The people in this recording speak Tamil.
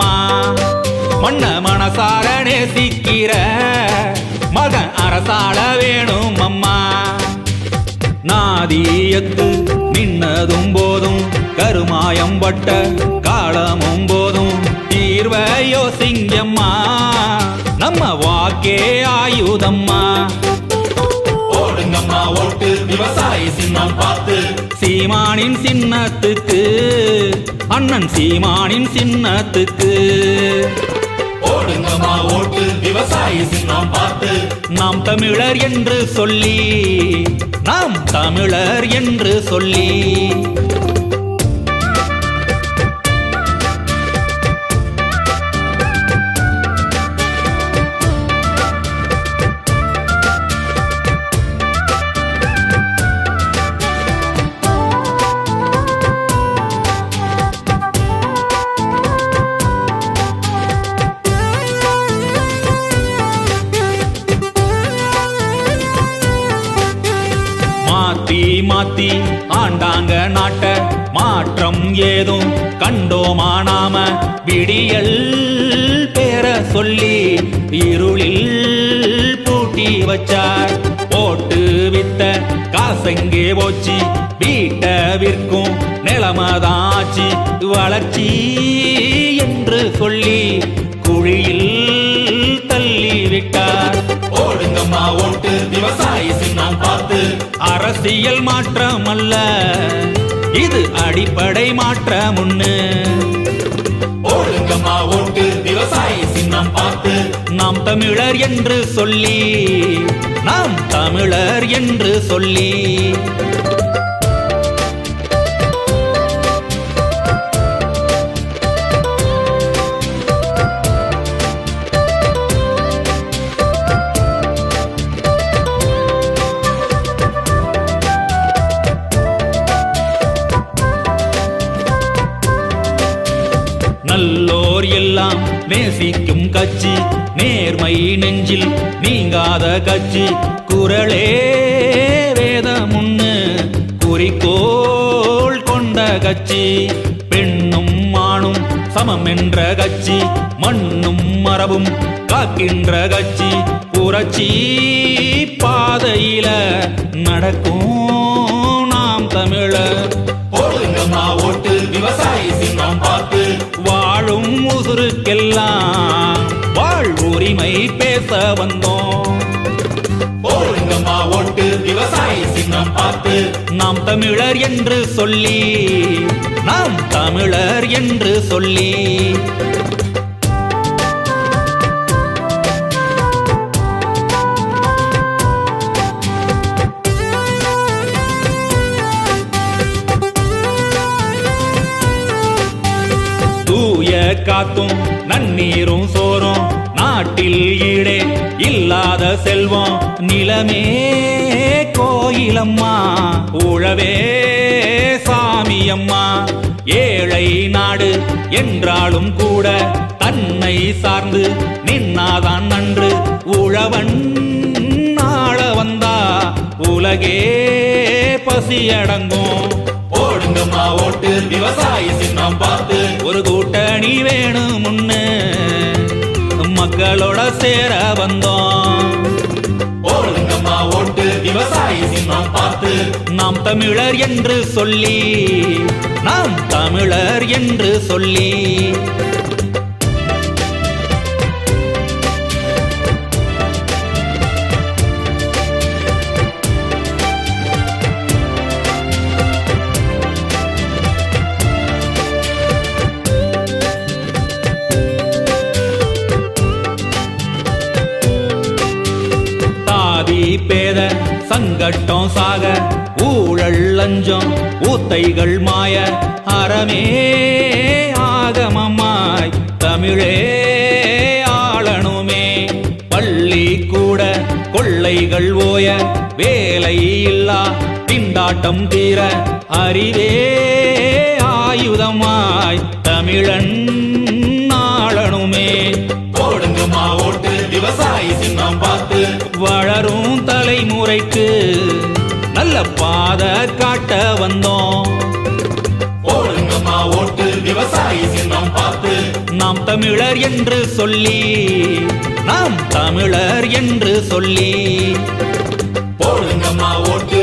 அம்மா. மண்ண மனசார நேசிக்கிற மகன் அரசாள வேணும் அம்மா. நாதியத்து நின்னதும் போதும் கருமாயம் பட்ட காலமும் போதும். தீர்வையோ சிங்கம்மா நம்ம வாக்கே ஆயுதம்மா. ஓடுங்கம்மா ஓட்டு. விவசாயி சின்னம் பார்த்து சீமானின் சின்னத்துக்கு அண்ணன் சீமானின் சின்னத்துக்கு. ஓடுங்கம்மா ஓட்டு. விவசாயி சின்னம் பார்த்து நாம் தமிழர் என்று சொல்லி நாம் தமிழர் என்று சொல்லி. மாற்றம் ஏதும் கண்டோமானாம விடியல் பேர சொல்லி இருளில் பூட்டி வச்சார். போட்டு வித்த காசெங்கே போச்சு வீட்ட விற்கும் நிலமதாச்சு வளர்ச்சி என்று சொல்லி குழியில் தள்ளி விட்டார். ஓடுங்கம்மா ஓட்டு விவசாய சின்னம் பார்த்து அரசியல் மாற்றம் அல்ல இது அடிப்படை மாற்றம் ஒண்ணு ஓடுங்கம்மா ஓட்டு விவசாய சின்னம் பார்த்து நாம் தமிழர் என்று சொல்லி நாம் தமிழர் என்று சொல்லி. நல்லோர் எல்லாம் நேசிக்கும் கட்சி நேர்மை நெஞ்சில் நீங்காத கட்சி. குரலே வேதமுன்னு குறிக்கோள் கொண்ட கட்சி. பெண்ணும் மானும் சமம் என்ற கட்சி மண்ணும் மரபும் காக்கின்ற கட்சி. புரட்சி பாதையில நடக்கும் வாழும் உசுருக்கெல்லாம் வாழ் உரிமை பேச வந்தோம். ஓடுங்கம்மா ஓட்டு விவசாயி சின்னம் பார்த்து. நாம் தமிழர் என்று சொல்லி நாம் தமிழர் என்று சொல்லி. காத்தும் நன்னீரும் சோறும். நாட்டில் ஈடே இல்லாத செல்வம். நிலமே கோயிலம்மா. உழவே சாமியம்மா. ஏழை நாடு என்றாலும் கூட தன்னை சார்ந்து நின்னாதான் நன்று. உழவன் நாள வந்தா உலகே பசியடங்கும். ஓடுங்கம்மா ஓட்டு விவசாய சின்னம் பார்த்து. ஒரு கூட்டணி வேணும் முன்னு. மக்களோட சேர வந்தோம். ஓடுங்கம்மா ஓட்டு விவசாயி சின்னம் பார்த்து. நாம் தமிழர் என்று சொல்லி நாம் தமிழர் என்று சொல்லி. தங்கட்டம் சாக ஊழல் லஞ்சம் ஊத்தைகள் மாய. அறமே ஆகமமாய் தமிழே ஆளணுமே. பள்ளி கூட கொள்ளைகள் ஓய வேலை இல்லா திண்டாட்டம் தீர அறிவே ஆயுதமாய் தமிழன். ஓட்டு நல்ல பாத காட்ட வந்தோம். போடுங்கம்மா ஓட்டு விவசாயி சின்னம் பார்த்து. நாம் தமிழர் என்று சொல்லி நாம் தமிழர் என்று சொல்லி. போடுங்கம்மா ஓட்டு